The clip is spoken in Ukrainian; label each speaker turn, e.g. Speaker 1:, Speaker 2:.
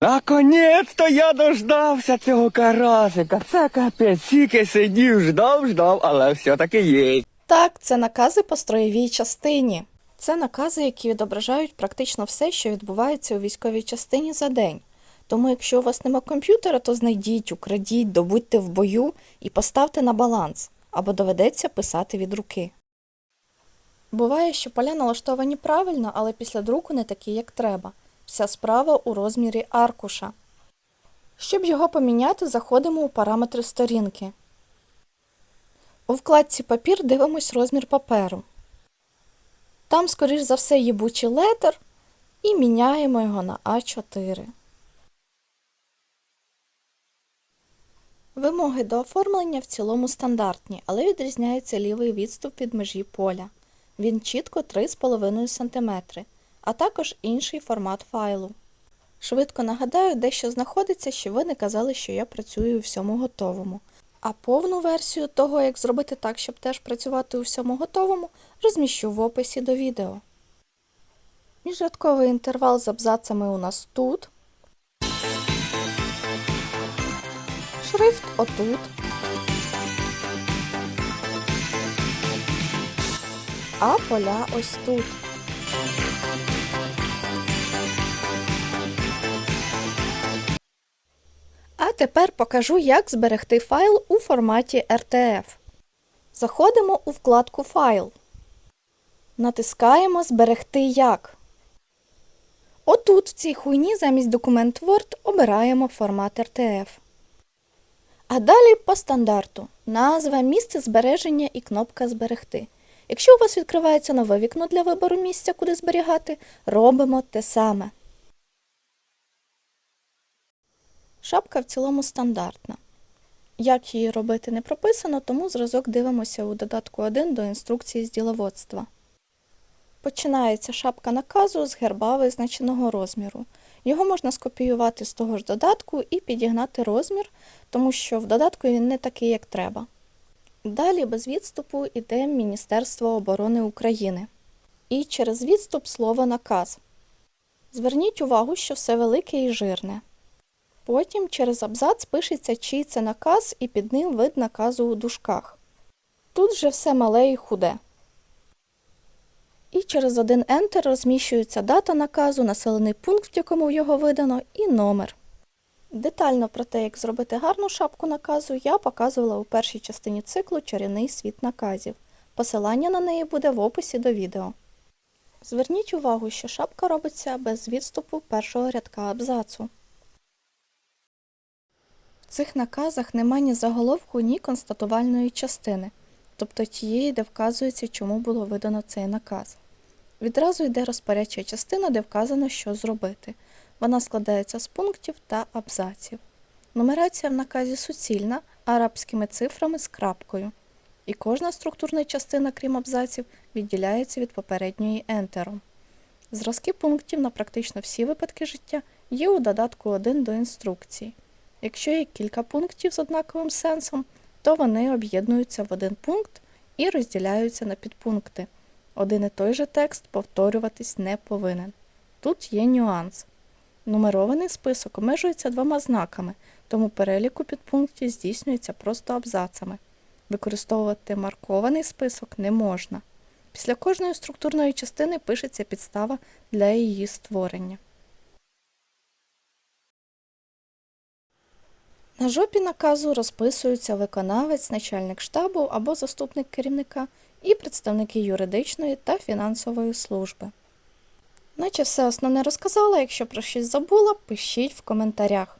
Speaker 1: Наконець-то я дождався цього карасика. Це капець, тільки сидів, ждав, ждав, але все-таки є.
Speaker 2: Так, це накази по строєвій частині. Це накази, які відображають практично все, що відбувається у військовій частині за день. Тому, якщо у вас нема комп'ютера, то знайдіть, украдіть, добудьте в бою і поставте на баланс, або доведеться писати від руки. Буває, що поля налаштовані правильно, але після друку не такі, як треба. Вся справа у розмірі аркуша. Щоб його поміняти, заходимо у параметри сторінки. У вкладці Папір дивимось розмір паперу. Там, скоріш за все, їбучий летер і міняємо його на А4. Вимоги до оформлення в цілому стандартні, але відрізняється лівий відступ від межі поля. Він чітко 3,5 см, а також інший формат файлу. Швидко нагадаю, де що знаходиться, щоб ви не казали, що я працюю у всьому готовому. А повну версію того, як зробити так, щоб теж працювати у всьому готовому, розміщу в описі до відео. Міжрядковий інтервал з абзацами у нас тут. Шрифт отут. А поля ось тут. Тепер покажу, як зберегти файл у форматі RTF. Заходимо у вкладку Файл. Натискаємо Зберегти як. Отут в цій хуйні замість документ Word обираємо формат RTF. А далі по стандарту назва, місце збереження і кнопка Зберегти. Якщо у вас відкривається нове вікно для вибору місця, куди зберігати, робимо те саме. Шапка в цілому стандартна. Як її робити не прописано, тому зразок дивимося у додатку 1 до інструкції з діловодства. Починається шапка наказу з герба визначеного розміру. Його можна скопіювати з того ж додатку і підігнати розмір, тому що в додатку він не такий, як треба. Далі без відступу йде Міністерство оборони України. І через відступ слово наказ. Зверніть увагу, що все велике і жирне. Потім через абзац пишеться, чий це наказ, і під ним вид наказу у дужках. Тут же все мале і худе. І через один Enter розміщується дата наказу, населений пункт, в якому його видано, і номер. Детально про те, як зробити гарну шапку наказу, я показувала у першій частині циклу Чарівний світ наказів. Посилання на неї буде в описі до відео. Зверніть увагу, що шапка робиться без відступу першого рядка абзацу. В цих наказах нема ні заголовку, ні констатувальної частини, тобто тієї, де вказується, чому було видано цей наказ. Відразу йде розпорядча частина, де вказано, що зробити. Вона складається з пунктів та абзаців. Нумерація в наказі суцільна, арабськими цифрами з крапкою. І кожна структурна частина, крім абзаців, відділяється від попередньої ентером. Зразки пунктів на практично всі випадки життя є у додатку 1 до інструкції. Якщо є кілька пунктів з однаковим сенсом, то вони об'єднуються в один пункт і розділяються на підпункти. Один і той же текст повторюватись не повинен. Тут є нюанс. Нумерований список обмежується двома знаками, тому переліку підпунктів здійснюється просто абзацами. Використовувати маркований список не можна. Після кожної структурної частини пишеться підстава для її створення. На жопі наказу розписуються виконавець, начальник штабу або заступник керівника і представники юридичної та фінансової служби. Наче все основне розказала, якщо про щось забула, пишіть в коментарях.